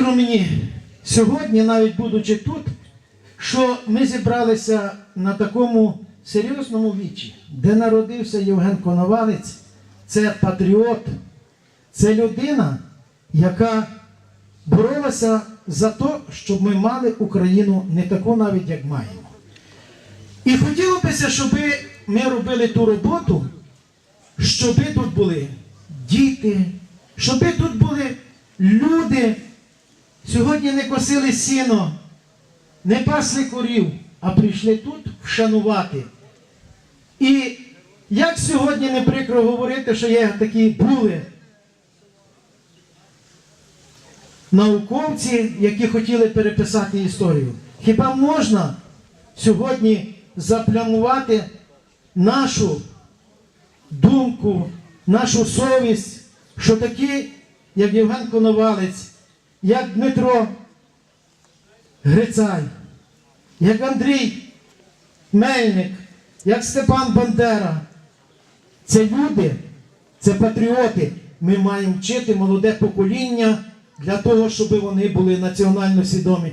прикро мені сьогодні, навіть будучи тут, що ми зібралися на такому серйозному вічі, де народився Євген Коновалець. Це патріот, це людина, яка боролася за те, щоб ми мали Україну не таку навіть, як маємо. І хотілося б, щоб ми робили ту роботу, щоб тут були діти, щоб тут були люди, сьогодні не косили сіно, не пасли корів, а прийшли тут вшанувати. І як сьогодні не прикро говорити, що є такі були науковці, які хотіли переписати історію. Хіба можна сьогодні заплямувати нашу думку, нашу совість, що такі, як Євген Коновалець, як Дмитро Грицай, як Андрій Мельник, як Степан Бандера, це люди, це патріоти. Ми маємо вчити молоде покоління для того, щоб вони були національно свідомі.